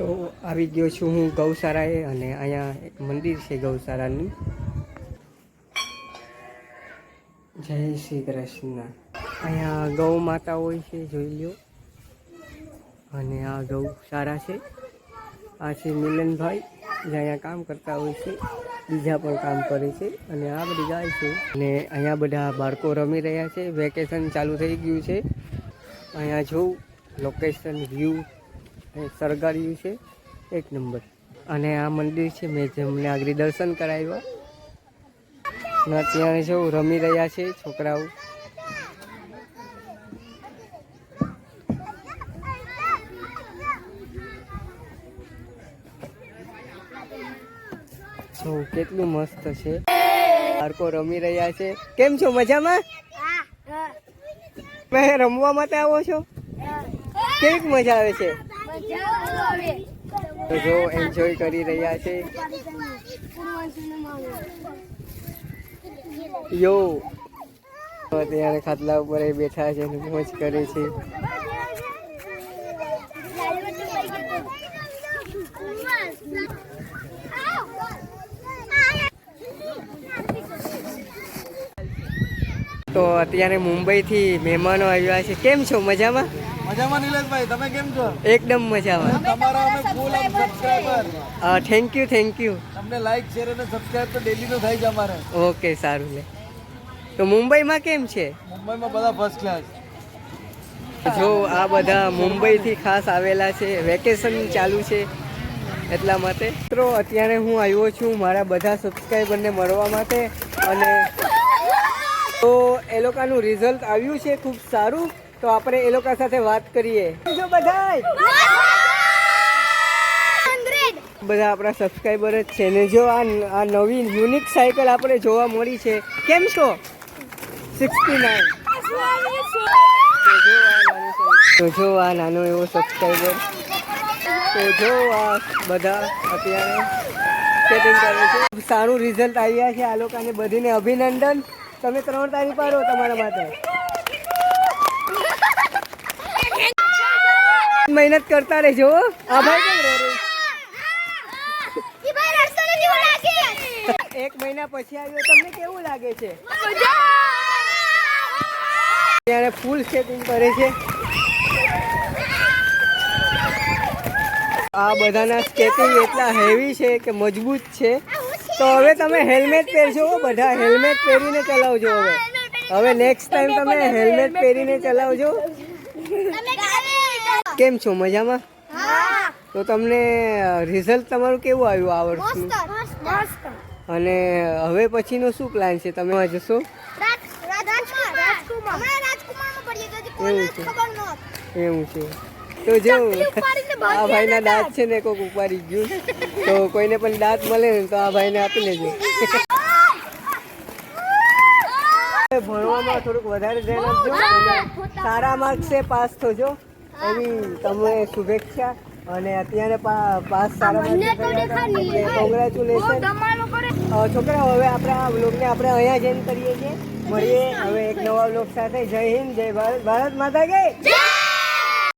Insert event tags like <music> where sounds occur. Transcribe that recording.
તો આવી ગયો છું હું ગૌશાળાએ અને અહીંયા એક મંદિર છે ગૌશાળાનું. જય શ્રી કૃષ્ણ. અહીંયા ગૌ માતા હોય છે, જોઈ લો અને આ ગૌશાળા છે. આ છે મિલનભાઈ, જે અહીંયા કામ કરતા હોય છે, બીજા પણ કામ કરે છે. અને આ બધી ગાય છે. અને અહીંયા બધા બાળકો રમી રહ્યા છે. વેકેશન ચાલુ થઈ ગયું છે. અહીંયા જોઉં લોકેશન વ્યૂ સરગાડ્યું છે. એક નંબર. અને આ મંદિર છે મેં જેમને આગળ દર્શન કરાવ્યા. ના ત્યાં જો રમી રહ્યા છે છોકરાઓ. જો કેટલું મસ્ત છે. બાળકો રમી રહ્યા છે. કેમ છો? મજામાં? તમે રમવા માટે આવો છો? કેવી મજા આવે છે? તો જો એન્જોય કરી રહ્યા છે. યો. અત્યારે ખાટલા ઉપર બેઠા છે મોજ કરે છે. તો અત્યારે મુંબઈથી મહેમાનો આવ્યા છે. કેમ છો? મજામાં? મજામાં નિલેશભાઈ તમે કેમ છો? એકદમ મજામાં. તમારા અમે ફૂલ આમ subscriber thank you thank you તમને લાઈક શેર અને સબસ્ક્રાઇબ તો ડેલી તો થાય છે અમારે. ઓકે સારું લે. તો મુંબઈમાં કેમ છે? મુંબઈમાં બધા ફર્સ્ટ ક્લાસ જો આ બધા મુંબઈથી ખાસ આવેલા છે વેકેશન ચાલુ છે એટલા માટે. મિત્રો અત્યારે હું આવ્યો છું મારા બધા સબસ્ક્રાઈબરને મળવા માટે અને તો એ લોકોનું રિઝલ્ટ આવ્યું છે ખૂબ સારું. તો આપણે એ લોકો સાથે વાત કરીએ. જો બધાય. બધા આપણા સબસ્ક્રાઈબર જ છે ને જો આ આ નવી યુનિક સાયકલ આપણે જોવા મળી છે. કેમ છો? સિક્સટી નાઇન તો જો આ નાનો એવો સબસ્ક્રાઈબર તો જો આ બધા અત્યારે સેટિંગ કરે છે. સારું રિઝલ્ટ આવ્યા છે આ લોકોને બધીને અભિનંદન. તમે ત્રણ તારીખ પાડો તમારા માટે. મહેનત કરતા રહેજો. આ ભાઈ કેમ રહે એક મહિના પછી આવ્યો, તમને કેવું લાગે છે? ત્યારે ફૂલ સેટિંગ કરે છે. આ બધાના સ્કેટિંગ એટલા હેવી છે કે મજબૂત છે. તો હવે તમે હેલ્મેટ પહેરજો બધા હેલ્મેટ પહેરીને ચલાવજો હવે. હવે નેક્સ્ટ ટાઈમ તમે હેલ્મેટ પહેરીને ચલાવજો. કેમ છો? મજામાં? તો તમને રિઝલ્ટ તમારું કેવું આવ્યું આ વર્ષનું? અને હવે પછીનો શું પ્લાન છે? તમે જશો? એવું છે. એવું છે. તો જેવું આ ભાઈના દાંત છે ને કોઈક ઉપાડી ગયું. તો કોઈને પણ દાંત મળે ને તો આ ભાઈને આપી લેજો. <laughs> ભણવામાં થોડુંક વધારે ધ્યાન આપજો. સારા. માર્ક્સે પાસ થજો. એવી તમને શુભેચ્છા અને અત્યારે પાસ સારા કોંગ્રેચ્યુલેશન છોકરાઓ હવે આપણે આ બ્લોગને આપણે અહીંયા જઈને કરીએ છીએ. મળીએ હવે એક નવા બ્લોગ સાથે. જય હિન્દ જય ભારત ભારત માતા કે.